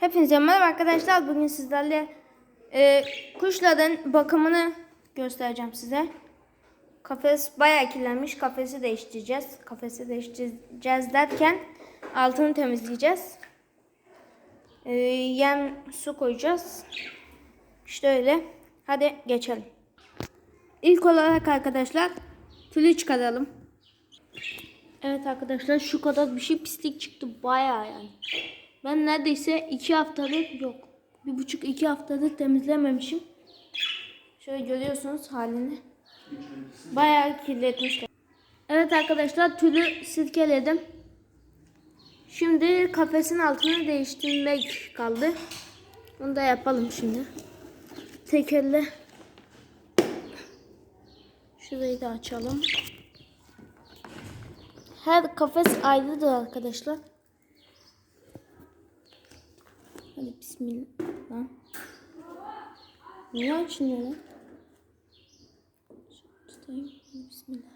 Hepinize merhaba arkadaşlar. Bugün sizlerle e, kuşların bakımını göstereceğim size. Kafes bayağı kirlenmiş. Kafesi değiştireceğiz. Kafesi değiştireceğiz derken altını temizleyeceğiz. E, yem su koyacağız. İşte öyle. Hadi geçelim. İlk olarak arkadaşlar tülü çıkaralım. Evet arkadaşlar şu kadar bir şey pislik çıktı bayağı yani. Ben neredeyse iki haftadır yok. Bir buçuk iki haftadır temizlememişim. Şöyle görüyorsunuz halini. Bayağı kirletmişler. Evet arkadaşlar tülü sirkeledim. Şimdi kafesin altını değiştirmek kaldı. Onu da yapalım şimdi. Tekerle. Şurayı da açalım. Her kafes ayrıdır arkadaşlar. Hadi bismillah. Niye açılmıyor lan? Tutayım. Bismillah.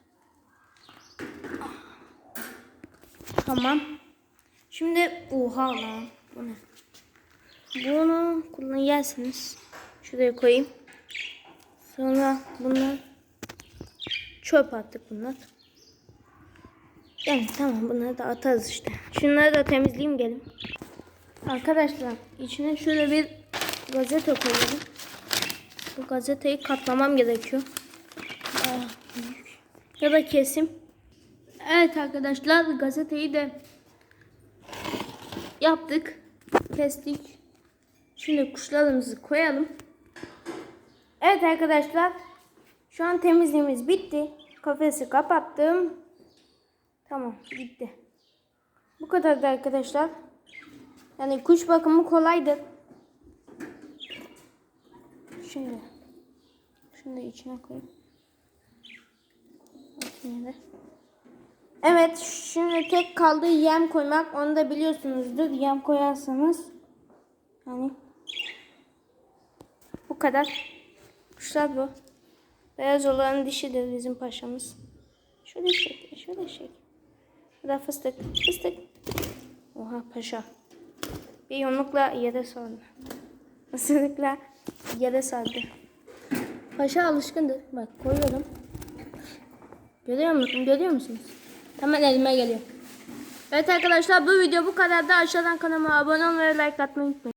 Tamam. Şimdi oha lan. Bu ne? Bunu kullanırsınız. Şuraya koyayım. Sonra bunlar çöp attık bunlar. Yani tamam bunları da atarız işte. Şunları da temizleyeyim gelin. Arkadaşlar içine şöyle bir gazete koyalım. Bu gazeteyi katlamam gerekiyor. Ah. Ya da kesim. Evet arkadaşlar gazeteyi de yaptık. Kestik. Şimdi kuşlarımızı koyalım. Evet arkadaşlar. Şu an temizliğimiz bitti. Kafesi kapattım. Tamam bitti. Bu kadardı arkadaşlar. Yani kuş bakımı kolaydır. Şöyle. Şunu da içine koyayım. Evet şimdi tek kaldı yem koymak. Onu da biliyorsunuzdur. Yem koyarsanız yani bu kadar. Kuşlar bu. Beyaz olan dişidir bizim paşamız. Şöyle çek, şöyle çek. Bu da fıstık, fıstık. Oha paşa. Bir yumrukla yere sardı. Isırıkla yere sardı. Paşa alışkındır. Bak koyuyorum. Görüyor musun? Görüyor musunuz? Hemen elime geliyor. Evet arkadaşlar bu video bu kadar da aşağıdan kanalıma abone olmayı ve like atmayı unutmayın.